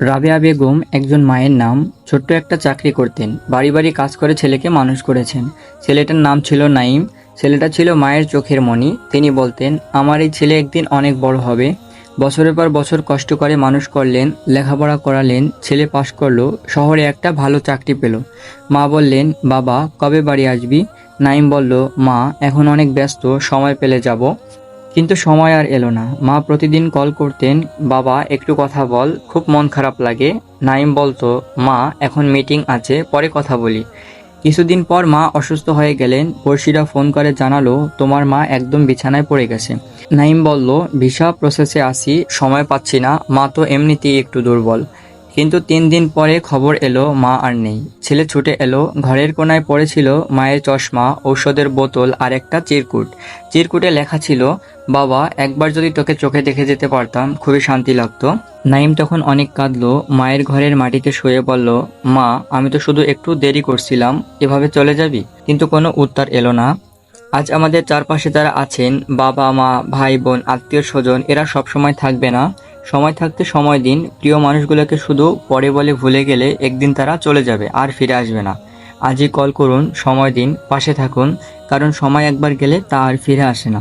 রাবেয়া বেগম একজন মায়ের নাম, ছোট্ট একটা চাকরি করতেন, বাড়ি বাড়ি কাজ করে ছেলেকে মানুষ করেছেন। ছেলেটার নাম ছিল নাইম ছেলেটা ছিল মায়ের চোখের মণি। তিনি বলতেন, আমার এই ছেলে একদিন অনেক বড় হবে। বছরের পর বছর কষ্ট করে মানুষ করলেন, লেখাপড়া করালেন, ছেলে পাশ করল, শহরে একটা ভালো চাকরি পেল। মা বললেন, বাবা, কবে বাড়ি আসবি? নাইম বলল, মা, এখন অনেক ব্যস্ত, সময় পেলে যাব। কিন্তু সময় আর এলো না। মা প্রতিদিন কল করতেন, বাবা, একটু কথা বল, খুব মন খারাপ লাগে। নাইম বলতো, মা, এখন মিটিং আছে, পরে কথা বলি। কিছুদিন পর মা অসুস্থ হয়ে গেলেন। পড়শিরা ফোন করে জানালো, তোমার মা একদম বিছানায় পড়ে গেছে। নাইম বলল, ভিসা প্রসেসে আসি, সময় পাচ্ছি না। মা তো এমনিতেই একটু দুর্বল। কিন্তু তিন দিন পরে খবর এলো, মা আর নেই। ছেলে ছুটে এলো, ঘরের কোনায় পড়েছিল মায়ের চশমা, ঔষধের বোতল আর একটা চিরকুট। চিরকুটে লেখা ছিল, বাবা, একবার যদি তোকে চোখে দেখে যেতে পারতাম, খুবই শান্তি লাগতো। নাইম তখন অনেক কাঁদলো, মায়ের ঘরের মাটিতে শুয়ে বলল, মা, আমি তো শুধু একটু দেরি করছিলাম, এভাবে চলে যাবি? কিন্তু কোনো উত্তর এলো না। আজ আমাদের চারপাশে যারা আছেন, বাবা, মা, ভাই, বোন আত্মীয় স্বজন এরা সবসময় থাকবে না? সময় থাকতে সময় দিন, প্রিয় মানুষগুলোকে শুধু পরে বলে ভুলে গেলে একদিন তারা চলে যাবে, আর ফিরে আসবে না। আজই কল করুন, সময় দিন, পাশে থাকুন, কারণ সময় একবার গেলে তা আর ফিরে আসে না।